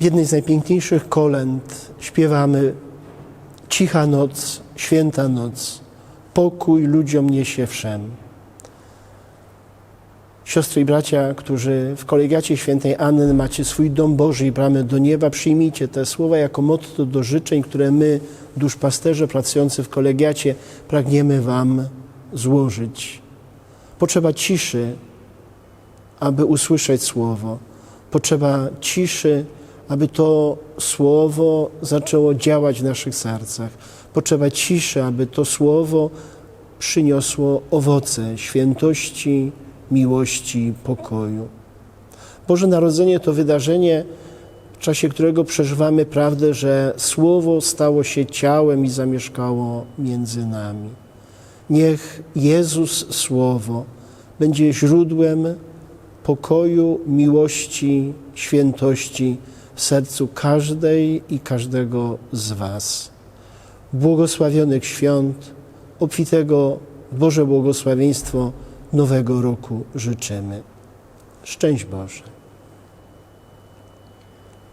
W jednej z najpiękniejszych kolęd śpiewamy Cicha noc, święta noc, pokój ludziom niesie wszem. Siostry i bracia, którzy w kolegiacie świętej Anny macie swój dom Boży i bramę do nieba, przyjmijcie te słowa jako motto do życzeń, które my, duszpasterze pracujący w kolegiacie, pragniemy Wam złożyć. Potrzeba ciszy, aby usłyszeć słowo. Potrzeba ciszy, aby to słowo zaczęło działać w naszych sercach. Potrzeba ciszy, aby to słowo przyniosło owoce świętości, miłości, pokoju. Boże Narodzenie to wydarzenie, w czasie którego przeżywamy prawdę, że Słowo stało się ciałem i zamieszkało między nami. Niech Jezus Słowo będzie źródłem pokoju, miłości, świętości sercu każdej i każdego z Was. Błogosławionych świąt, obfitego Boże błogosławieństwo nowego roku życzymy. Szczęść Boże.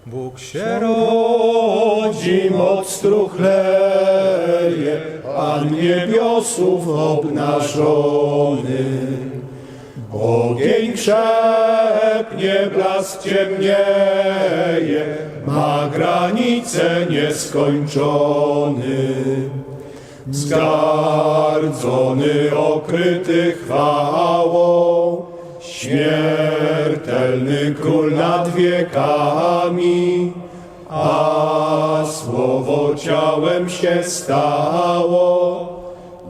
Bóg się rodzi, moc struchleje, Pan niebiosów obnażony. Ogień krzepnie, blask ciemnieje, ma granice nieskończony. Zgardzony, okryty chwałą, śmiertelny król nad wiekami, a słowo ciałem się stało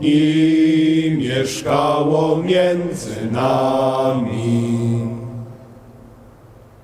i mieszkało między nami.